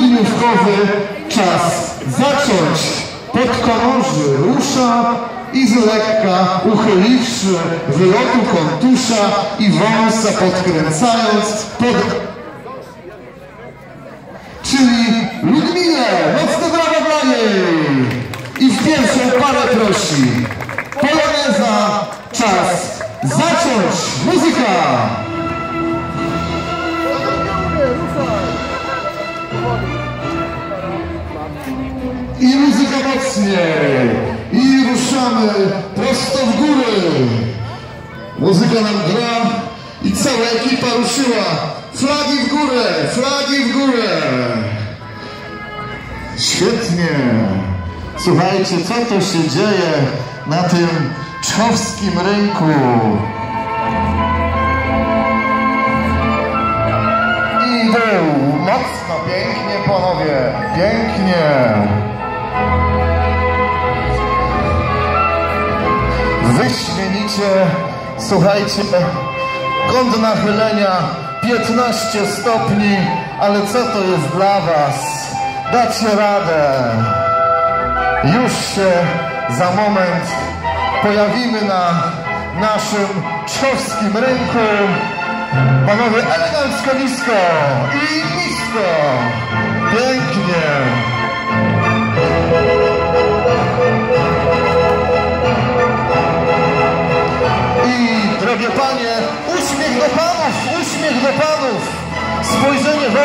studniówkowy czas zacząć. Podkonoży rusza i z lekka uchyliwszy wylotu kontusza i wąsa podkręcając pod... Czyli Ludmilę, mocne brawa dla niej! I w pierwszą parę prosi. Poloneza, czas zacząć! Muzyka! I muzyka mocniej. I ruszamy prosto w góry. Muzyka nam gra i cała ekipa ruszyła. Flagi w górę, flagi w górę. Świetnie. Słuchajcie, co to się dzieje na tym czchowskim rynku? I był mocno, pięknie panowie, pięknie. Wyśmienicie, słuchajcie, kąt nachylenia 15 stopni, ale co to jest dla was? Dacie radę. Już się za moment pojawimy na naszym czchowskim rynku. Panowie, elegancko nisko i nisko. Pięknie. Panie, uśmiech do Panów, uśmiech do Panów, spojrzenie we...